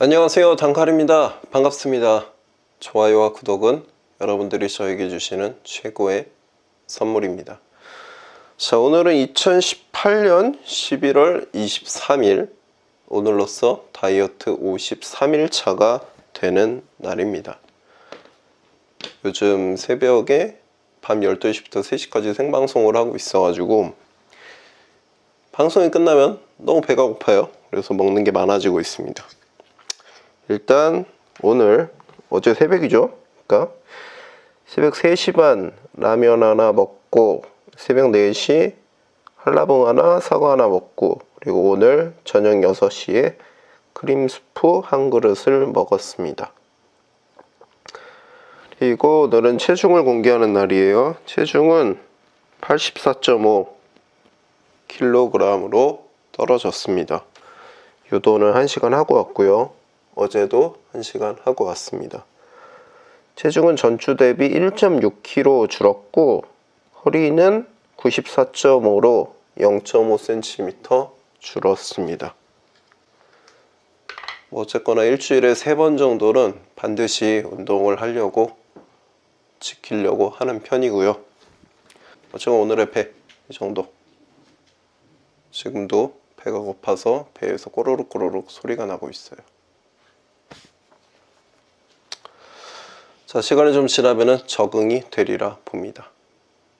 안녕하세요. 단칼입니다. 반갑습니다. 좋아요와 구독은 여러분들이 저에게 주시는 최고의 선물입니다. 자 오늘은 2018년 11월 23일 오늘로써 다이어트 53일 차가 되는 날입니다. 요즘 새벽에 밤 12시부터 3시까지 생방송을 하고 있어 가지고 방송이 끝나면 너무 배가 고파요. 그래서 먹는 게 많아지고 있습니다 일단 오늘 어제 새벽이죠. 그러니까 새벽 3시 반 라면 하나 먹고 새벽 4시 한라봉 하나 사과 하나 먹고 그리고 오늘 저녁 6시에 크림 스프 한 그릇을 먹었습니다. 그리고 오늘은 체중을 공개하는 날이에요. 체중은 84.5 kg으로 떨어졌습니다. 유도는 1시간 하고 왔고요. 어제도 1시간 하고 왔습니다. 체중은 전주 대비 1.6kg 줄었고 허리는 94.5로 0.5cm 줄었습니다. 뭐 어쨌거나 일주일에 3번 정도는 반드시 운동을 하려고 지키려고 하는 편이고요. 어쨌건 오늘의 배 이 정도. 지금도 배가 고파서 배에서 꼬르륵 꼬르륵 소리가 나고 있어요. 자, 시간이 좀 지나면 적응이 되리라 봅니다.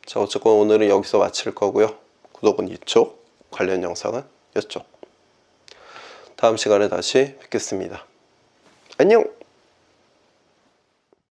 자, 어쨌건 오늘은 여기서 마칠 거고요. 구독은 이쪽, 관련 영상은 이쪽. 다음 시간에 다시 뵙겠습니다. 안녕!